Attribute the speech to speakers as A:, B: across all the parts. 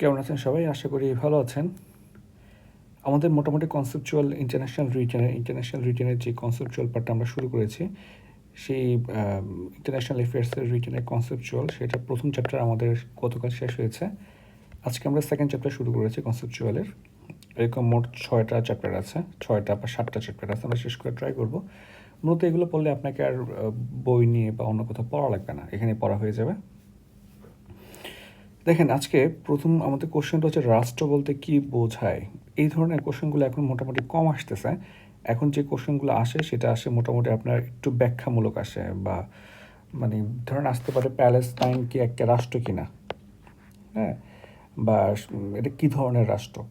A: কেমন আছেন সবাই? আশা করি ভালো আছেন। আমাদের মোটামুটি কনসেপচুয়াল ইন্টারন্যাশনাল রিজনের ইন্টারন্যাশনাল রিজনের যে কনসেপচুয়াল পার্টটা আমরা শুরু করেছি, সেই ইন্টারন্যাশনাল অ্যাফেয়ার্সের রিজনের কনসেপচুয়াল সেটা প্রথম চ্যাপ্টার আমাদের গতকাল শেষ হয়েছে। আজকে আমরা সেকেন্ড চ্যাপ্টার শুরু করেছি কনসেপচুয়ালের এরকম মোট ছয়টা চ্যাপ্টার আছে, ছয়টা বা সাতটা চ্যাপ্টার আছে, আমরা শেষ করে ট্রাই করব। মূলত এগুলো পড়লে আপনাকে আর বই নিয়ে বা অন্য কোথাও পড়া লাগবে না এখানে পড়া হয়ে যাবে। দেখেন, আজকে প্রথম আমাদের কোশ্চেনটা হচ্ছে, রাষ্ট্র বলতে কি বোঝায়? এই ধরনের কোশ্চেনগুলো এখন মোটামুটি কম আসতেছে। এখন যে কোশ্চেনগুলো আসে, সেটা আসে মোটামুটি আপনার একটু ব্যাখ্যামূলক আসে বা মানে ধরেন আসতে পারে প্যালেস্তাইন কি একটা রাষ্ট্র কিনা? হ্যাঁ? বা এটা কি ধরনের রাষ্ট্র?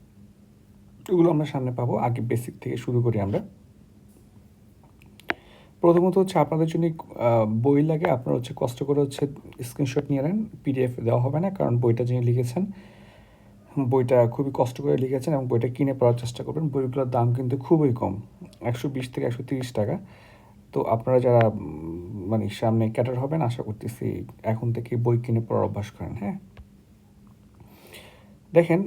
A: এগুলো আমরা সামনে পাবো। আগে বেসিক থেকে শুরু করি আমরা। প্রথমত হচ্ছে আপনাদের জন্য বই লাগে। আপনারা হচ্ছে কষ্ট করে হচ্ছে স্ক্রিনশট নিয়ে নেন পিডিএফ দেওয়া হবে না, কারণ বইটা যিনি লিখেছেন, বইটা খুবই কষ্ট করে লিখেছেন এবং বইটা কিনে পড়ার চেষ্টা করবেন। বইগুলোর দাম কিন্তু খুবই কম, একশো বিশ থেকে একশো তিরিশ টাকা। তো আপনারা যারা মানে সামনে ক্যাটার হবেন, আশা করতেছি এখন থেকে বই কিনে পড়ার অভ্যাস করেন হ্যাঁ? দেখেন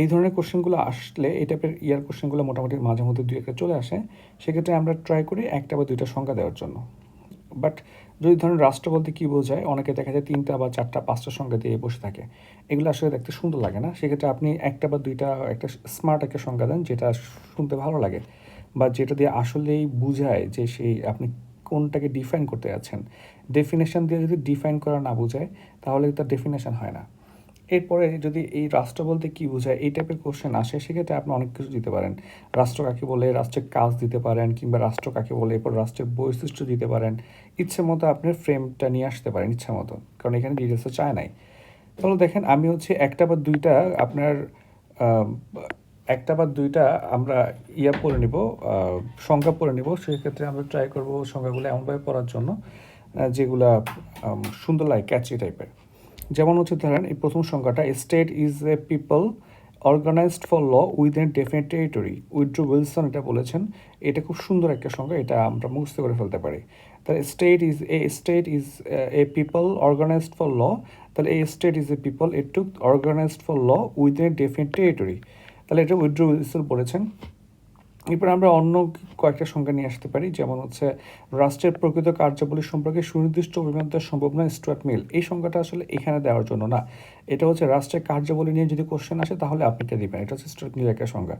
A: এই ধরনের কোশ্চেনগুলো আসলে এই টাইপের ইয়ার কোশ্চেনগুলো মোটামুটি মাঝে মধ্যে দুই একটা চলে আসে। সেক্ষেত্রে আমরা ট্রাই করি একটা বা দুইটা সংখ্যা দেওয়ার জন্য। বাট যদি ধরেন রাষ্ট্র বলতে কী বোঝায়, অনেকে দেখা যায় তিনটা বা চারটা, পাঁচটা সংখ্যা দিয়ে বসে থাকে। এগুলো আসলে দেখতে সুন্দর লাগে না। সেক্ষেত্রে আপনি একটা বা দুইটা, একটা স্মার্ট একটা সংখ্যা দেন, যেটা শুনতে ভালো লাগে। বা যেটা দিয়ে আসলেই বুঝায় যে সেই আপনি কোনটাকে ডিফাইন করতে যাচ্ছেন। ডেফিনেশন দিয়ে যদি ডিফাইন করা না বোঝায়, তাহলে তার ডেফিনেশন হয় না। এরপরে যদি এই রাষ্ট্র বলতে কি বোঝায়, এই টাইপের কোশ্চেন আসে, সেক্ষেত্রে আপনি অনেক কিছু দিতে পারেন। রাষ্ট্র কাকে বলে, রাষ্ট্রের কাজ দিতে পারেন কিংবা রাষ্ট্র কাকে বলে, এরপর রাষ্ট্রের বৈশিষ্ট্য দিতে পারেন। ইচ্ছে মতো আপনার ফ্রেমটা নিয়ে আসতে পারেন, ইচ্ছা মতো, কারণ এখানে ডিটেলসে চায় নাই। তাহলে দেখেন, আমি হচ্ছে একটা বা দুইটা আপনার একটা বা দুইটা আমরা ইয়া পড়ে নিব সংখ্যা পড়ে নিব। সেক্ষেত্রে আমরা ট্রাই করব সংখ্যাগুলো এমনভাবে পড়ার জন্য যেগুলা সুন্দর লাগে ক্যাচি টাইপের যেমন হচ্ছে ধরেন, এই প্রথম সংখ্যাটা state is a people organized for law within definite territory Woodrow Wilson এটা বলেছেন, এটা খুব সুন্দর একটা সংখ্যা, এটা আমরা মুখস্থ করে ফেলতে পারি। তাহলে state is a state is a people organized for law তাহলে এই স্টেট ইজ এ পিপল এ টুক organized for law within definite territory তাহলে এটা উইড্রো উইলসন বলেছেন। এরপর আমরা অন্য কয়েকটা সংখ্যা নিয়ে আসতে পারি, যেমন হচ্ছে রাষ্ট্রের প্রকৃত কার্যাবলী সম্পর্কে সুনির্দিষ্ট অভিমত সম্ভব নয় স্টুয়ার্ট মিল। এই সংখ্যাটা আসলে এখানে দেওয়ার জন্য না। এটা হচ্ছে রাষ্ট্রের কার্যাবলী নিয়ে যদি কোশ্চেন আসে, তাহলে আপনি কে দিবেন। এটা হচ্ছে স্টুয়ার্ট মিল একটা সংখ্যা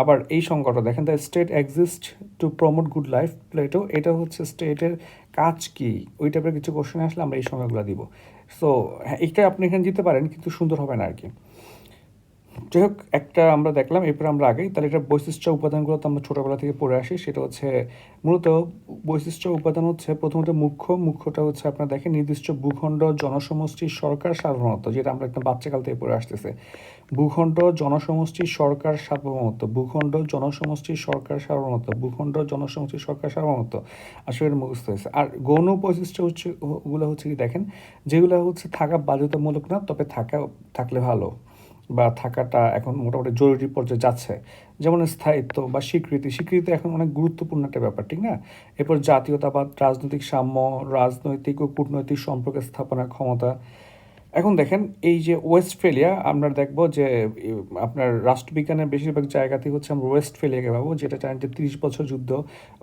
A: আবার এই সংখ্যাটা দেখেন the state exist to promote good life Plato এটা হচ্ছে স্টেটের কাজ কি? ওই টাইপের কিছু কোশ্চেন আসলে আমরা এই সংখ্যাগুলো দিব। সো হ্যাঁ এইটা আপনি এখানে দিতে পারেন, কিন্তু সুন্দর হবে না আর কি যাই হোক, একটা আমরা দেখলাম, এরপর আমরা আগেই, তাহলে এটা বৈশিষ্ট্য উপাদানগুলো তো আমরা ছোটোবেলা থেকে পড়ে আসি, সেটা হচ্ছে মূলত বৈশিষ্ট্য উপাদান হচ্ছে প্রথমত মুখ্য, মুখ্যটা হচ্ছে আপনার দেখেন নির্দিষ্ট ভূখণ্ড, জনসমষ্টি, সরকার, সার্বভৌমত্ব, যেটা আমরা একটা বাচ্চাকাল থেকে পড়ে আসতেছে। ভূখণ্ড, জনসমষ্টি, সরকার, সার্বভৌমত্ব, ভূখণ্ড, জনসমষ্টি, সরকার, সার্বভৌমত্ব, ভূখণ্ড, জনসমষ্টি, সরকার, সার্বভৌমত্ব, আসলে মুখস্থ হয়েছে। আর গৌণ বৈশিষ্ট্য হচ্ছে ওগুলো হচ্ছে কি দেখেন, যেগুলো হচ্ছে থাকা বাধ্যতামূলক না, তবে থাকা, থাকলে ভালো। বা থাকাটা এখন মোটামুটি জরুরি পর্যায়ে যাচ্ছে। যেমন স্থায়িত্ব বা স্বীকৃতি। স্বীকৃতি এখন অনেক গুরুত্বপূর্ণ একটা ব্যাপার, ঠিক না? এরপর জাতীয়তাবাদ, রাজনৈতিক সাম্য, রাজনৈতিক ও কূটনৈতিক সম্পর্ক স্থাপনার ক্ষমতা। এখন দেখেন, এই যে ওয়েস্টফেলিয়া, আমরা দেখব যে আপনার রাষ্ট্রবিজ্ঞানের বেশিরভাগ জায়গাতেই হচ্ছে আমরা ওয়েস্টফেলিয়াকে পাবো যেটা জানেন যে তিরিশ বছর যুদ্ধ,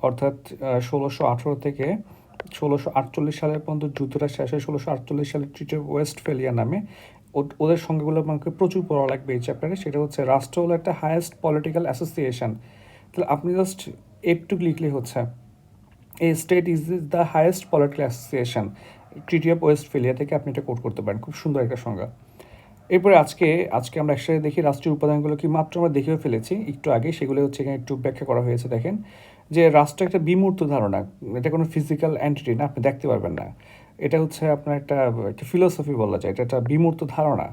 A: অর্থাৎ ষোলোশো আঠেরো থেকে ষোলোশো আটচল্লিশ সালের পর্যন্ত যুদ্ধটা শেষ হয়। ষোলোশো আটচল্লিশ সালের ট্রিটি ওয়েস্টফেলিয়া নামে। ওদের সঙ্গেগুলো আমাকে প্রচুর পড়া লাগবে এই চ্যাপ্টারে সেটা হচ্ছে রাষ্ট্র হলো একটা হায়েস্ট পলিটিক্যাল অ্যাসোসিয়েশন তাহলে আপনি জাস্ট একটু লিখলে হচ্ছে, এই state is the highest political association treaty of Westphalia থেকে আপনি এটা কোট করতে পারেন, খুব সুন্দর একটা সংজ্ঞা। এরপরে আজকে আজকে আমরা একসাথে দেখি রাষ্ট্রীয় উপাদানগুলো কি মাত্র আমরা দেখেও ফেলেছি। একটু আগে সেগুলো হচ্ছে এখানে একটু ব্যাখ্যা করা হয়েছে, দেখেন। যে রাষ্ট্র একটা বিমূর্ত ধারণা, এটা কোনো ফিজিক্যাল অ্যান্টিটি না, আপনি দেখতে পারবেন না। এটা হচ্ছে আপনার একটা একটা ফিলোসফি বলা যায়, এটা একটা বিমূর্ত ধারণা।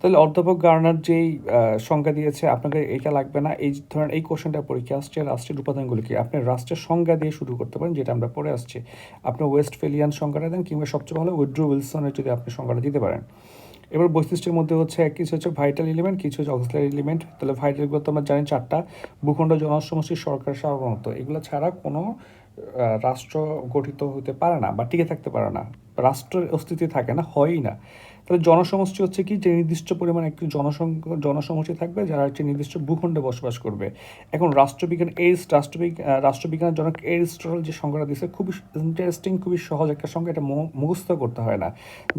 A: তাহলে অধ্যাপক গার্নার যেই সংজ্ঞা দিয়েছে, আপনাকে এটা লাগবে না, এই ধরেন এই কোশ্চেনটা পরীক্ষা আসছে, রাষ্ট্রের উপাদানগুলো কি? আপনি রাষ্ট্রের সংজ্ঞা দিয়ে শুরু করতে পারেন, যেটা আমরা পড়ে আসছি। আপনি ওয়েস্টফেলিয়ান সংজ্ঞাটা দেন, কিংবা সবচেয়ে ভালো উইড্রো উইলসনের যদি আপনি সংজ্ঞাটা দিতে পারেন। এবার বৈশিষ্ট্যের মধ্যে হচ্ছে কিছু হচ্ছে ভাইটাল এলিমেন্ট কিছু হচ্ছে অক্সিলারি এলিমেন্ট তাহলে ভাইটালগুলো তো আমরা জানি চারটা। ভূখণ্ড, জনসমষ্টি, সরকার, সাধারণত। এগুলো ছাড়া কোনো রাষ্ট্র গঠিত হতে পারে না বা টিকে থাকতে পারে না। রাষ্ট্রের অস্তিত্ব থাকে না, হয়ই না। তাহলে জনসমষ্টি হচ্ছে কি? যে নির্দিষ্ট পরিমাণ একটি জনসংখ্যা জনসমষ্টি থাকবে, যারা হচ্ছে নির্দিষ্ট ভূখণ্ডে বসবাস করবে। এখন রাষ্ট্রবিজ্ঞান এইস রাষ্ট্রবিজ্ঞান রাষ্ট্রবিজ্ঞানের জনক এরিস্টটল যে সংখ্যাটা দিচ্ছে খুবই ইন্টারেস্টিং খুবই সহজ একটা সংখ্যা, এটা মুখস্থ করতে হয় না।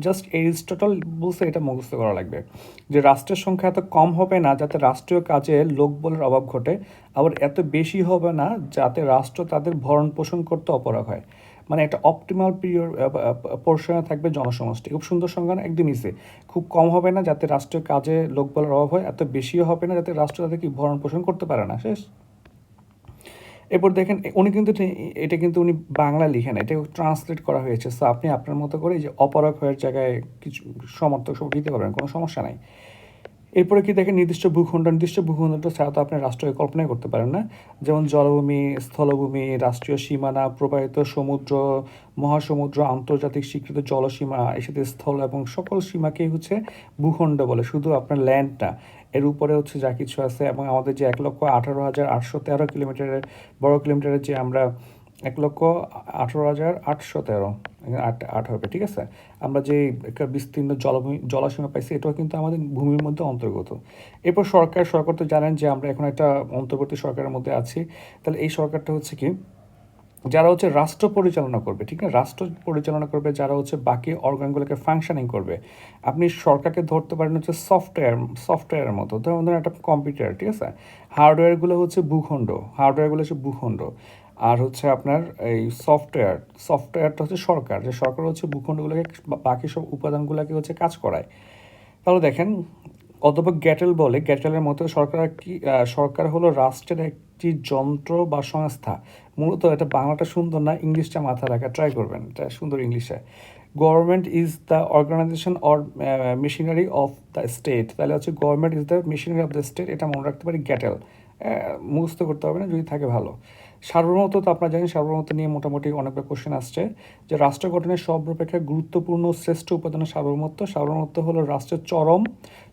A: জাস্ট এরিস্টটল বলছে এটা মুখস্থ করা লাগবে। যে রাষ্ট্রের সংখ্যা এত কম হবে না, যাতে রাষ্ট্রীয় কাজে লোক লোকবলের অভাব ঘটে, আবার এত বেশি হবে না, যাতে রাষ্ট্র তাদের ভরণ পোষণ করতে অপরাগ হয়। মানে একটা অপটিমাল পিরিয়ড পোর্শনে থাকবে জনসমষ্টি। খুব সুন্দর না? একদম ইসে খুব কম হবে না যাতে রাষ্ট্রীয় কাজে লোকবলের অভাব হয়, এত বেশিও হবে না যাতে রাষ্ট্র তাদের কি ভরণ পোষণ করতে পারে না। শেষ? এরপর দেখেন, উনি কিন্তু এটা কিন্তু উনি বাংলা লিখেন, এটা ট্রান্সলেট করা হয়েছে। সো আপনি আপনার মতো করে যে অপরাগ হওয়ার জায়গায় কিছু সমর্থক সব দিতে পারবেন, কোনো সমস্যা নাই। এরপরে কি দেখেন নির্দিষ্ট ভূখণ্ড, নির্দিষ্ট ভূখণ্ডটা ছাড়া তো আপনি রাষ্ট্রকে কল্পনাই করতে পারেন না। যেমন জলভূমি, স্থলভূমি, রাষ্ট্রীয় সীমানা, প্রবাহিত সমুদ্র, মহাসমুদ্র, আন্তর্জাতিক স্বীকৃত জলসীমা, এর সাথে স্থল এবং সকল সীমাকেই হচ্ছে ভূখণ্ড বলে, শুধু আপনার ল্যান্ড না এর উপরে হচ্ছে যা কিছু আছে এবং আমাদের যে এক লক্ষ আঠারো হাজার আটশো তেরো কিলোমিটারের, বড় কিলোমিটারের যে আমরা এক লক্ষ আঠারো হাজার আটশো তেরো আট আট হবে, ঠিক আছে? আমরা যে একটা বিস্তীর্ণ জলভূমি, জলাশয় পাইছি, এটাও কিন্তু আমাদের ভূমির মধ্যে অন্তর্গত। এরপর সরকার সরকার তো জানেন যে আমরা এখন একটা অন্তর্বর্তী সরকারের মধ্যে আছি। তাহলে এই সরকারটা হচ্ছে কি? যারা হচ্ছে রাষ্ট্র পরিচালনা করবে, ঠিক না? রাষ্ট্র পরিচালনা করবে, যারা হচ্ছে বাকি অর্গানগুলোকে ফাংশনিং করবে। আপনি সরকারকে ধরতে পারেন হচ্ছে সফটওয়্যার সফটওয়্যারের মতো। ধরুন ধরুন একটা কম্পিউটার ঠিক আছে? হার্ডওয়্যারগুলো হচ্ছে ভূখণ্ড। হার্ডওয়্যারগুলো হচ্ছে ভূখণ্ড। আর হচ্ছে আপনার এই সফটওয়্যার সফটওয়্যারটা হচ্ছে সরকার। যে সরকার হচ্ছে ভূখণ্ডগুলোকে বাকি সব উপাদানগুলোকে হচ্ছে কাজ করায়। তাহলে দেখেন অধ্যাপক গ্যাটেল বলে, গ্যাটেলের মতো সরকার একটি সরকার হলো রাষ্ট্রের একটি যন্ত্র বা সংস্থা। মূলত এটা বাংলাটা সুন্দর না, ইংলিশটা মাথা রাখা। ট্রাই করবেন, এটা সুন্দর ইংলিশে। Government is the organization or machinery of the state তাহলে হচ্ছে government is the machinery of the state এটা মনে রাখতে পারি গ্যাটেল। মুখস্থ করতে হবে না, যদি থাকে ভালো। সার্বভৌমত্ব তো আপনারা জানেন, সার্বভৌমত্ব নিয়ে মোটামুটি অনেকটা কোশ্চেন আসছে যে রাষ্ট্র গঠনের সর্বাপেক্ষা গুরুত্বপূর্ণ শ্রেষ্ঠ উপাদানের সার্বভৌমত্ব। সার্বভৌমত্ব হলো রাষ্ট্রের চরম,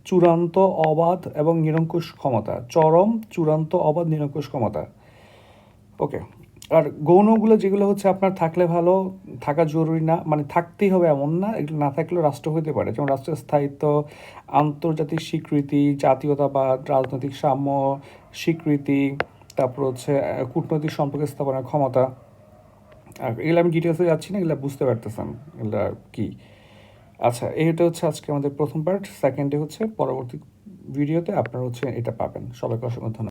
A: চূড়ান্ত, অবাধ এবং নিরঙ্কুশ ক্ষমতা। চরম, চূড়ান্ত, অবাধ, নিরঙ্কুশ ক্ষমতা। ওকে আর গৌণগুলো যেগুলো হচ্ছে আপনার থাকলে ভালো, থাকা জরুরি না মানে থাকতেই হবে এমন না, এগুলো না থাকলেও রাষ্ট্র হইতে পারে। যেমন রাষ্ট্রের স্থায়িত্ব, আন্তর্জাতিক স্বীকৃতি, জাতীয়তাবাদ, রাজনৈতিক সাম্য স্বীকৃতি, তারপর হচ্ছে কূটনৈতিক সম্পর্ক স্থাপনের ক্ষমতা। আর এগুলো আমি ডিটেলসে যাচ্ছি না, এগুলো বুঝতে পারতেছেন, এগুলো কি। আচ্ছা এইটা হচ্ছে আজকে আমাদের প্রথম পার্ট সেকেন্ডে হচ্ছে পরবর্তী ভিডিওতে আপনারা হচ্ছে এটা পাবেন। সবাইকে অসংখ্য ধন্যবাদ।